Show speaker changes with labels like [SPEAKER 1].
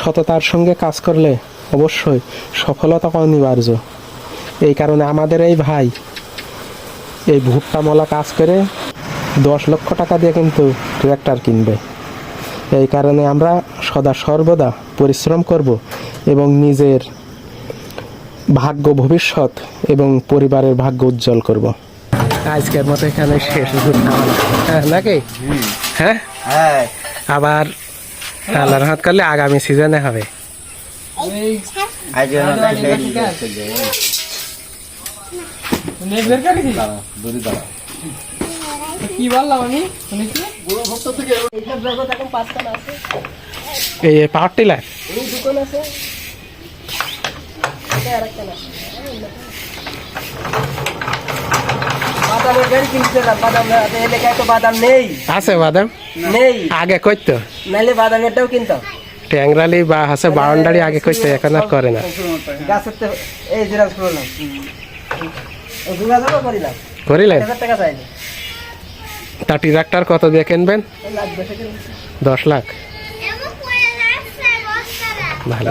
[SPEAKER 1] সততার সঙ্গে কাজ করলে অবশ্যই সফলতা অনিবার্য। এই কারণে আমাদের এই ভাই এই ভুট্টা মলা কাজ করে দশ লক্ষ টাকা দিয়ে কিন্তু ট্র্যাক্টর কিনবে। এই কারণে আমরা সদা সর্বদা পরিশ্রম করব এবং নিজের ভাগ্য ভবিষ্যৎ এবং পরিবারের ভাগ্য উজ্জ্বল করব। আজকের মতো এখানে শেষ। হ্যাঁ নাকি? হ্যাঁ?
[SPEAKER 2] হ্যাঁ।
[SPEAKER 1] আবার আল্লাহর হাত করলে আগামী সিজনে হবে।
[SPEAKER 3] কি বললাম আমি?
[SPEAKER 1] এই পাওয়ার টিলার
[SPEAKER 2] বাদামের গাড়ি কিনছিলাম বাদাম এই এলাকায় তো বাদাম নেই।
[SPEAKER 1] আছে বাদাম?
[SPEAKER 2] নেই।
[SPEAKER 1] আগে করতো
[SPEAKER 2] নাইলে বাদামেরটাও কিনতাম
[SPEAKER 1] ট্যাংরালি বা হাসে বাউন্ডারি আগে করতো এখন আর করে না।
[SPEAKER 2] গাছের এই জিরাজ করলাম। যোগাযোগও করিলাম।
[SPEAKER 1] করিলেন?
[SPEAKER 2] টাকা চাইনি
[SPEAKER 1] তা ট্রাক্টর কত দিয়ে কিনবেন? দশ লাখ। ভালো।